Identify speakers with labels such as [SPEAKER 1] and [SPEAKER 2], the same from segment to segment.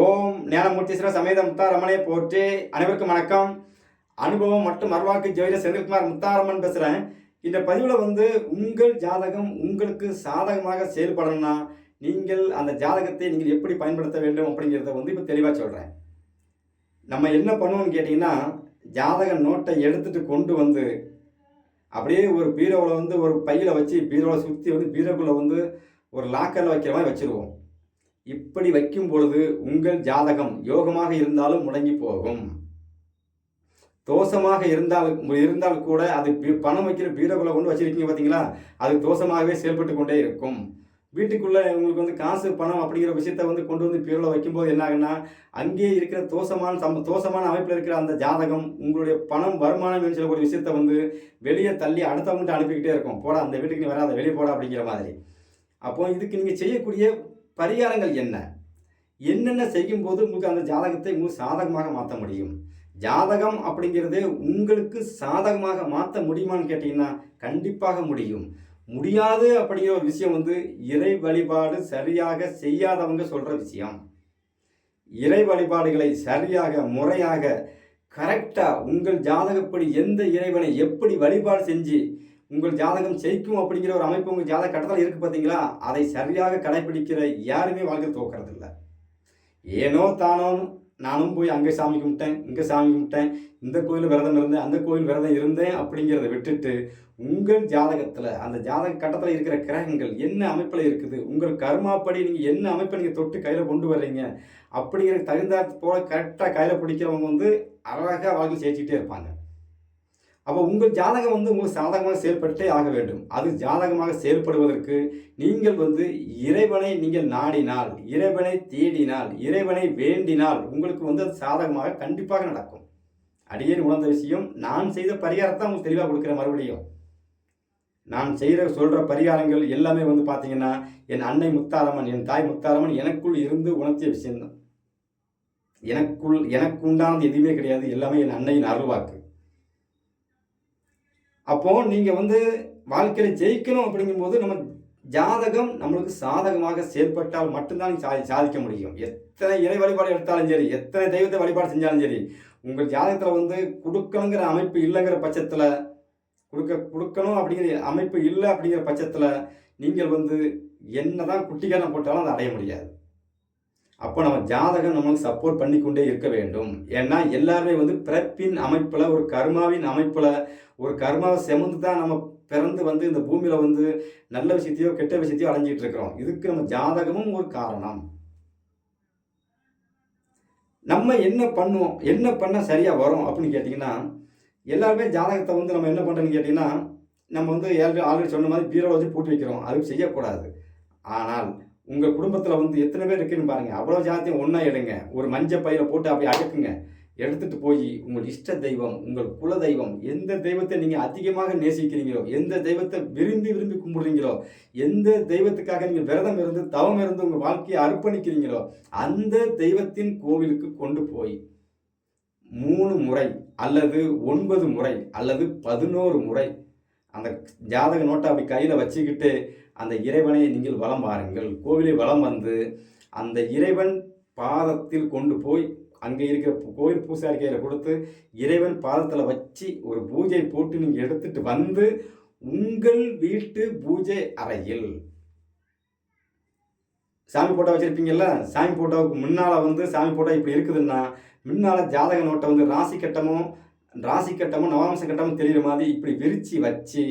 [SPEAKER 1] ஓம் ஞானமூர்த்தீஸ்வர சமேத முத்தாரம்மனை போற்றி அனைவருக்கும் வணக்கம். அனுபவம் மற்றும் மறுவாக்கு ஜோதிட செந்தில்குமார் முத்தாரம்மன் பேசுகிறேன் இந்த பதிவில் வந்து உங்கள் ஜாதகம் உங்களுக்கு சாதகமாக செயல்படணும்னா நீங்கள் அந்த ஜாதகத்தை நீங்கள் எப்படி பயன்படுத்த வேண்டும் அப்படிங்கிறத வந்து இப்போ தெளிவாக சொல்கிறேன் நம்ம என்ன பண்ணுவோம்னு கேட்டிங்கன்னா ஜாதக நோட்டை எடுத்துகிட்டு கொண்டு வந்து அப்படியே ஒரு பீரோவில் வந்து ஒரு பையில் வச்சு பீரோவில் சுற்றி வந்து பீரோக்குள்ளே வந்து ஒரு லாக்கரில் வைக்கிற மாதிரி வச்சுருவோம். இப்படி வைக்கும் பொழுது உங்கள் ஜாதகம் யோகமாக இருந்தாலும் முடங்கி போகும். தோஷமாக இருந்தால் இருந்தால் கூட அது பணம் வைக்கிற பீரோக்குள்ள கொண்டு வச்சிருக்கீங்க பார்த்தீங்களா? அது தோஷமாகவே செயல்பட்டு கொண்டே இருக்கும். வீட்டுக்குள்ளே உங்களுக்கு வந்து காசு பணம் அப்படிங்கிற விஷயத்த வந்து கொண்டு வந்து பீரோவில் வைக்கும்போது என்ன ஆகுன்னா அங்கேயே இருக்கிற தோஷமான சம் தோஷமான அமைப்பில் இருக்கிற அந்த ஜாதகம் உங்களுடைய பணம் வருமானம் என்று சொல்லக்கூடிய விஷயத்த வந்து வெளியே தள்ளி அடுத்தவங்கள்ட்ட அனுப்பிக்கிட்டே இருக்கும். போடா அந்த வீட்டுக்கு நீ வராத வெளியே போடா அப்படிங்கிற மாதிரி. அப்போ இதுக்கு நீங்கள் செய்யக்கூடிய பரிகாரங்கள் என்ன? என்னென்ன செய்யும்போது உங்களுக்கு அந்த ஜாதகத்தை உங்களுக்கு சாதகமாக மாற்ற முடியும்? ஜாதகம் அப்படிங்கிறது உங்களுக்கு சாதகமாக மாற்ற முடியுமான்னு கேட்டிங்கன்னா கண்டிப்பாக முடியும். முடியாது அப்படிங்கிற ஒரு விஷயம் வந்து இறை வழிபாடு சரியாக செய்யாதவங்க சொல்கிற விஷயம். இறை வழிபாடுகளை சரியாக முறையாக கரெக்டாக உங்கள் ஜாதகப்படி எந்த இறைவனை எப்படி வழிபாடு செஞ்சு உங்கள் ஜாதகம் ஜெயிக்கும் அப்படிங்கிற ஒரு அமைப்பு உங்கள் ஜாதக கட்டத்தில் இருக்குது பார்த்தீங்களா? அதை சரியாக கடைபிடிக்கிற யாருமே வாழ்க்கை தோக்கிறது இல்லை ஏனோ தானோ நானும் போய் அங்கே சாமி கும்பிட்டேன் இங்கே சாமி கும்பிட்டேன் இந்த கோயில் விரதம் இருந்தேன் அந்த கோயில் விரதம் இருந்தேன் அப்படிங்கிறத விட்டுட்டு உங்கள் ஜாதகத்தில் அந்த ஜாதக கட்டத்தில் இருக்கிற கிரகங்கள் என்ன அமைப்பில் இருக்குது? உங்கள் கர்மாப்படி நீங்கள் என்ன அமைப்பை நீங்கள் தொட்டு கையில் கொண்டு வர்றீங்க? அப்படிங்கிற தகுந்த போல் கரெக்டாக கையில் பிடிக்கிறவங்க வந்து அழகாக வாழ்க்கை ஜெயிச்சுக்கிட்டே இருப்பாங்க. அப்போ உங்கள் ஜாதகம் வந்து உங்களுக்கு சாதகமாக செயல்பட்டே ஆக வேண்டும். அது ஜாதகமாக செயல்படுவதற்கு நீங்கள் வந்து இறைவனை நீங்கள் நாடினால் இறைவனை தேடினால் இறைவனை வேண்டினால் உங்களுக்கு வந்து அது சாதகமாக கண்டிப்பாக நடக்கும். அடியேன் உணர்ந்த விஷயம் நான் செய்த பரிகாரத்தை உங்களுக்கு தெளிவாக கொடுக்குற மறுபடியும். நான் செய்கிற சொல்கிற பரிகாரங்கள் எல்லாமே வந்து பார்த்தீங்கன்னா என் அன்னை முத்தாரம்மன் என் தாய் முத்தாரம்மன் எனக்குள் இருந்து உணர்த்திய விஷயம்தான். எனக்குள் எனக்கு உண்டானது எதுவுமே கிடையாது. எல்லாமே என் அன்னையின் அருள்வாக்கு. அப்போ நீங்கள் வந்து வாழ்க்கையில் ஜெயிக்கணும் அப்படிங்கும்போது நம்ம ஜாதகம் நம்மளுக்கு சாதகமாக செயல்பட்டால் மட்டும்தான் சாதி சாதிக்க முடியும். எத்தனை இறை வழிபாடு எடுத்தாலும் சரி எத்தனை தெய்வத்தை வழிபாடு செஞ்சாலும் சரி உங்கள் ஜாதகத்தில் வந்து கொடுக்கணுங்கிற அமைப்பு இல்லைங்கிற பட்சத்தில் கொடுக்க கொடுக்கணும் அப்படிங்கிற அமைப்பு இல்லை அப்படிங்கிற பட்சத்தில் நீங்கள் வந்து என்ன தான் குட்டிக்காரம் போட்டாலும் அதை அடைய முடியாது. அப்போ நம்ம ஜாதகம் நம்மளுக்கு சப்போர்ட் பண்ணிக்கொண்டே இருக்க வேண்டும். ஏன்னா எல்லாருமே வந்து பிறப்பின் அமைப்பில் ஒரு கர்மாவின் அமைப்பில் ஒரு கர்மாவை செமந்து தான் நம்ம பிறந்து வந்து இந்த பூமியில் வந்து நல்ல விஷயத்தையோ கெட்ட விஷயத்தையோ அடைஞ்சிட்டு இருக்கிறோம். இதுக்கு நம்ம ஜாதகமும் ஒரு காரணம். நம்ம என்ன பண்ணுவோம்? என்ன பண்ணால் சரியாக வரும் அப்படின்னு கேட்டிங்கன்னா எல்லாருமே ஜாதகத்தை வந்து நம்ம என்ன பண்ணுறோன்னு கேட்டிங்கன்னா நம்ம வந்து ஏற்கனவே ஆல்ரெடி சொன்ன மாதிரி பீரோவில் வச்சு பூட்டி வைக்கிறோம். அது செய்யக்கூடாது. ஆனால் உங்கள் குடும்பத்தில் வந்து எத்தனை பேர் இருக்குன்னு பாருங்கள் அவ்வளோ ஜாத்தியம் ஒன்றா எடுங்க. ஒரு மஞ்சள் பயிரை போட்டு அப்படி அடுக்குங்க. எடுத்துட்டு போய் உங்கள் இஷ்ட தெய்வம் உங்கள் குல தெய்வம் எந்த தெய்வத்தை நீங்கள் அதிகமாக நேசிக்கிறீங்களோ எந்த தெய்வத்தை விரும்பி விரும்பி கும்பிடுறீங்களோ எந்த தெய்வத்துக்காக நீங்கள் விரதம் இருந்து தவம் இருந்து உங்கள் வாழ்க்கையை அர்ப்பணிக்கிறீங்களோ அந்த தெய்வத்தின் கோவிலுக்கு கொண்டு போய் மூணு முறை அல்லது ஒன்பது முறை அல்லது பதினோரு முறை அந்த ஜாதக நோட்டை அப்படி கையில் வச்சுக்கிட்டு அந்த இறைவனை நீங்கள் வலம் பாருங்கள் கோவிலை வலம் வந்து அந்த இறைவன் பாதத்தில் கொண்டு போய் அங்கே இருக்கிற கோவில் கோயில் பூசாரி கையில் கொடுத்து இறைவன் பாதத்தில் வச்சு ஒரு பூஜை போட்டு நீங்கள் எடுத்துட்டு வந்து உங்கள் வீட்டு பூஜை அறையில். சாமி போட்டோ வச்சுருப்பீங்கள்ல சாமி போட்டோவுக்கு முன்னால் வந்து சாமி போட்டோ இப்படி இருக்குதுன்னா முன்னால் ஜாதக நோட்டை வந்து ராசி கட்டமும் ராசி கட்டமும் நவாம்ச கட்டமும் தெரிகிற மாதிரி இப்படி விரித்து வச்சு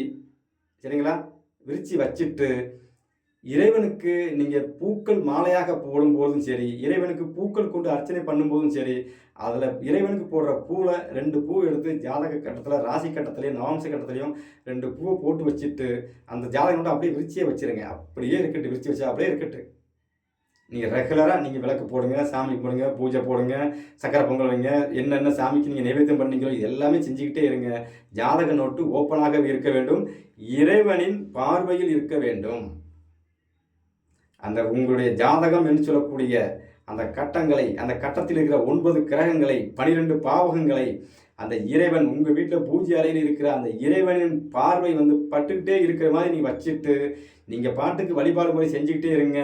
[SPEAKER 1] சரிங்களா? விரித்து வச்சுட்டு இறைவனுக்கு நீங்கள் பூக்கள் மாலையாக போடும்போதும் சரி இறைவனுக்கு பூக்கள் கொண்டு அர்ச்சனை பண்ணும்போதும் சரி அதில் இறைவனுக்கு போடுற பூவில் ரெண்டு பூ எடுத்து ஜாதக கட்டத்தில் ராசி கட்டத்துலையும் நவாம்ச கட்டத்துலையும் ரெண்டு பூவை போட்டு வச்சுட்டு அந்த ஜாதகம் அப்படியே விரிச்சியே வச்சிருங்க. அப்படியே இருக்கட்டு விரிச்சு வச்சா அப்படியே இருக்கட்டு நீங்கள் ரெகுலராக நீங்கள் விளக்கு போடுங்க சாமி போடுங்க பூஜை போடுங்க சக்கரை பொங்கல் வைங்க என்னென்ன சாமிக்கு நீங்கள் நைவேத்தியம் பண்ணீங்களோ இது எல்லாமே செஞ்சுக்கிட்டே இருங்க. ஜாதக நோட்டு ஓப்பனாக இருக்க வேண்டும். இறைவனின் பார்வையில் இருக்க வேண்டும். அந்த உங்களுடைய ஜாதகம் என்று சொல்லக்கூடிய அந்த கட்டங்களை அந்த கட்டத்தில் இருக்கிற ஒன்பது கிரகங்களை பனிரெண்டு பாவகங்களை அந்த இறைவன் உங்கள் வீட்டில் பூஜை அறையில் இருக்கிற அந்த இறைவனின் பார்வை வந்து பட்டுக்கிட்டே இருக்கிற மாதிரி நீ வச்சுட்டு நீங்கள் பாட்டுக்கு வழிபாடு முறை செஞ்சுக்கிட்டே இருங்க.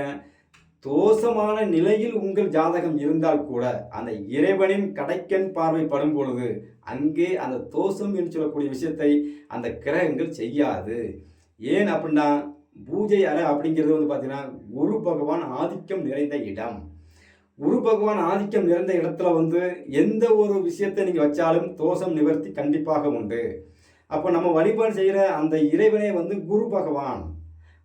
[SPEAKER 1] தோஷமான நிலையில் உங்கள் ஜாதகம் இருந்தால் கூட அந்த இறைவனின் கடைக்கன் பார்வை படும் பொழுது அங்கே அந்த தோஷம் என்று சொல்லக்கூடிய விஷயத்தை அந்த கிரகங்கள் செய்யாது. ஏன் அப்படின்னா பூஜை அறை அப்படிங்கிறது வந்து பார்த்தீங்கன்னா குரு பகவான் ஆதிக்கம் நிறைந்த இடம். குரு பகவான் ஆதிக்கம் நிறைந்த இடத்துல வந்து எந்த ஒரு விஷயத்தை நீங்கள் வச்சாலும் தோஷம் நிவர்த்தி கண்டிப்பாக உண்டு. அப்போ நம்ம வழிபாடு செய்கிற அந்த இறைவனே வந்து குரு பகவான்.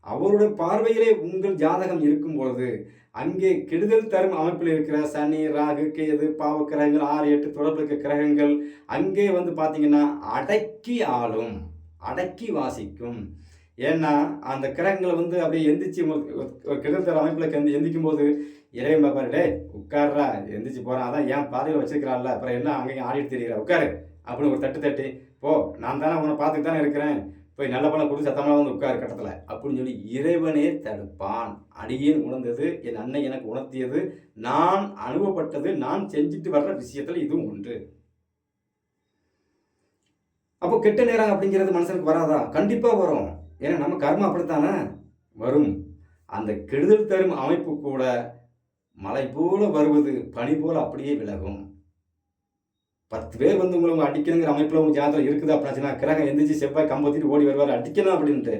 [SPEAKER 1] அவருடைய பார்வையிலே உங்கள் ஜாதகம் இருக்கும் பொழுது அங்கே கெடுதல் தரும் அமைப்பில் இருக்கிற சனி ராகு கேது பாவ கிரகங்கள் ஆறு எட்டு தொடர்பு இருக்க கிரகங்கள் அங்கே வந்து பார்த்தீங்கன்னா அடக்கி ஆளும் அடக்கி வாசிக்கும். ஏன்னா அந்த கிரகங்களை வந்து அப்படியே எந்திரிச்சு ஒரு கெடுதல் தர அமைப்பில் எந்த எந்திக்கும் போது இறைவன் பாப்பாரு டே உட்கார்றா எந்திரிச்சு போகிறான் அதான் ஏன் பாதையில் வச்சிருக்கிறான்ல அப்புறம் என்ன அங்கேயும் ஆடிட்டு தெரியுற உட்காரு அப்படின்னு ஒரு தட்டு தட்டி போ நான் தானே உன்னை பார்த்துட்டு தானே இருக்கிறேன் போய் நல்ல பணம் கொடுத்து சத்தமாக வந்து உட்கார் கட்டத்தில். அப்படின்னு சொல்லி இறைவனே தடுப்பான். அடியேன் உணர்ந்தது என் அன்னை எனக்கு உணர்த்தியது நான் அனுபவப்பட்டது நான் செஞ்சுட்டு வர்ற விஷயத்தில் இதுவும் உண்டு அப்போ கெட்ட நேரம் அப்படிங்கிறது மனுஷனுக்கு வராதா? கண்டிப்பாக வரும். ஏன்னா நம்ம கர்மம் அப்படித்தானே? வரும். அந்த கெடுதல் தரும் அமைப்பு கூட மலை போல வருவது பனி போல அப்படியே விலகும். பத்து பேர் வந்து உங்களை அடிக்கணுங்கிற அமைப்பில் உங்கள் ஜாதகம் இருக்குது அப்படின்னா கிரகம் எந்திரிச்சு செவ்வாய் கம்பத்திட்டு ஓடி வருவார். அடிக்கணும் அப்படின்ட்டு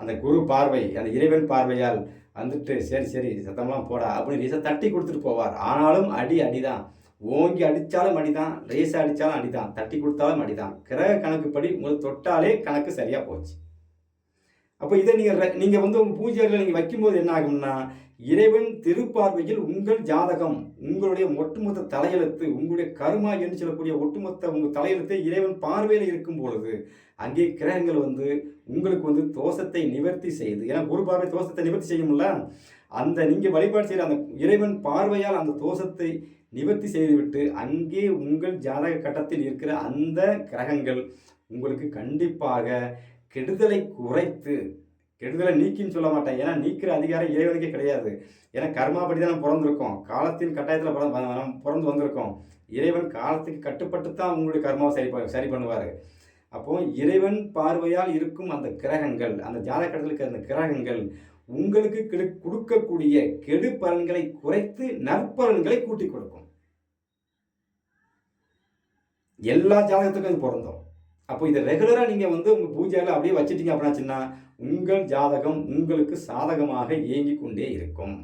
[SPEAKER 1] அந்த குரு பார்வை அந்த இறைவன் பார்வையால் வந்துட்டு சரி சரி சத்தம்லாம் போடா அப்படின்னு ரீசை தட்டி கொடுத்துட்டு போவார். ஆனாலும் அடி அடிதான். ஓங்கி அடித்தாலும் அடிதான். ரேஸாக அடித்தாலும் அடிதான். தட்டி கொடுத்தாலும் அடிதான். கிரக கணக்குப்படி உங்களுக்கு தொட்டாலே கணக்கு சரியாக போச்சு. அப்போ இதை நீங்கள் நீங்கள் வந்து உங்கள் பூஜைகளில் நீங்கள் வைக்கும்போது என்ன ஆகும்னா இறைவன் திருப்பார்வையில் உங்கள் ஜாதகம் உங்களுடைய ஒட்டுமொத்த தலையெழுத்து உங்களுடைய கருமா என்று சொல்லக்கூடிய ஒட்டுமொத்த உங்கள் தலையெழுத்தை இறைவன் பார்வையில் இருக்கும் பொழுது அங்கே கிரகங்கள் வந்து உங்களுக்கு வந்து தோஷத்தை நிவர்த்தி செய்து ஏன்னா குரு பார்வை தோஷத்தை நிவர்த்தி செய்யும்ல? அந்த நீங்கள் வழிபாடு செய்கிற அந்த இறைவன் பார்வையால் அந்த தோஷத்தை நிவர்த்தி செய்துவிட்டு அங்கே உங்கள் ஜாதக கட்டத்தில் இருக்கிற அந்த கிரகங்கள் உங்களுக்கு கண்டிப்பாக கெடுதலை குறைத்து கெடுதலை நீக்கின்னு சொல்ல மாட்டேன். ஏன்னா நீக்கிற அதிகாரம் இறைவனுக்கே கிடையாது. ஏன்னா கர்மாபடி தான் பிறந்திருக்கோம். காலத்தின் கட்டாயத்தில் பிறந்து பிறந்து வந்திருக்கோம். இறைவன் காலத்துக்கு கட்டுப்பட்டு தான் உங்களுடைய கர்மாவை சரி சரி பண்ணுவார். அப்போ இறைவன் பார்வையால் இருக்கும் அந்த கிரகங்கள் அந்த ஜாதகத்தில் அந்த கிரகங்கள் உங்களுக்கு கெடு கொடுக்கக்கூடிய கெடு பலன்களை குறைத்து நற்பலன்களை கூட்டி கொடுக்கும். எல்லா ஜாதகத்துக்கும் அது பிறந்தோம் அப்போ இதை ரெகுலராக நீங்கள் வந்து உங்கள் பூஜையில் அப்படியே வச்சுட்டீங்க அப்படின்னாச்சுன்னா உங்கள் ஜாதகம் உங்களுக்கு சாதகமாக இயங்கி கொண்டே இருக்கும்.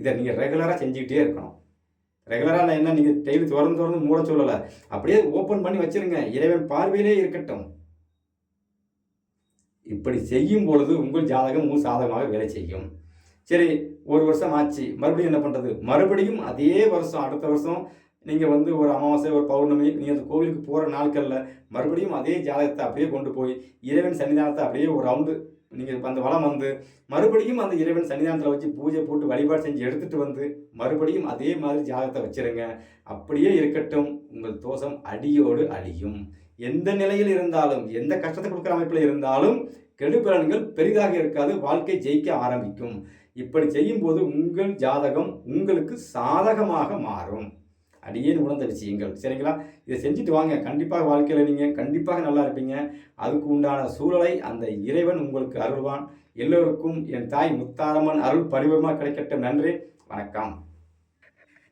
[SPEAKER 1] இதை நீங்கள் ரெகுலராக செஞ்சுக்கிட்டே இருக்கணும். ரெகுலராக என்ன நீங்கள் டெய்லி திறந்து திறந்து மூட சொல்லலை. அப்படியே ஓப்பன் பண்ணி வச்சுருங்க. இறைவன் பார்வையிலே இருக்கட்டும். இப்படி செய்யும் பொழுது உங்கள் ஜாதகம் உங்கள் சாதகமாக வேலை செய்யும். சரி ஒரு வருஷம் ஆச்சு. மறுபடியும் என்ன பண்ணுறது மறுபடியும் அதே வருஷம் அடுத்த வருஷம் நீங்கள் வந்து ஒரு அமாவாசை ஒரு பௌர்ணமி நீங்கள் அந்த கோவிலுக்கு போகிற நாட்களில் மறுபடியும் அதே ஜாதகத்தை அப்படியே கொண்டு போய் இறைவன் சன்னிதானத்தை அப்படியே ஒரு ரவுண்டு நீங்கள் அந்த வளம் வந்து மறுபடியும் அந்த இறைவன் சன்னிதானத்தில் வச்சு பூஜை போட்டு வழிபாடு செஞ்சு எடுத்துகிட்டு வந்து மறுபடியும் அதே மாதிரி ஜாதகத்தை வச்சுருங்க. அப்படியே இருக்கட்டும். உங்கள் தோஷம் அடியோடு அழியும். எந்த நிலையில் இருந்தாலும் எந்த கஷ்டத்தை கொடுக்குற அமைப்பில் இருந்தாலும் கெடுபலன்கள் பெரிதாக இருக்காது. வாழ்க்கை ஜெயிக்க ஆரம்பிக்கும். இப்படி செய்யும்போது உங்கள் ஜாதகம் உங்களுக்கு சாதகமாக மாறும். அடியேன் உணர்ந்த எங்கள். சரிங்களா? இதை செஞ்சுட்டு வாங்க. கண்டிப்பாக வாழ்க்கையில் நீங்கள் கண்டிப்பாக நல்லா இருப்பீங்க. அதுக்கு உண்டான சூழலை அந்த இறைவன் உங்களுக்கு அருள்வான். எல்லோருக்கும் என் தாய் முத்தாரம்மன் அருள் பரிவமாக கிடைக்கட்டும். நன்றி. வணக்கம்.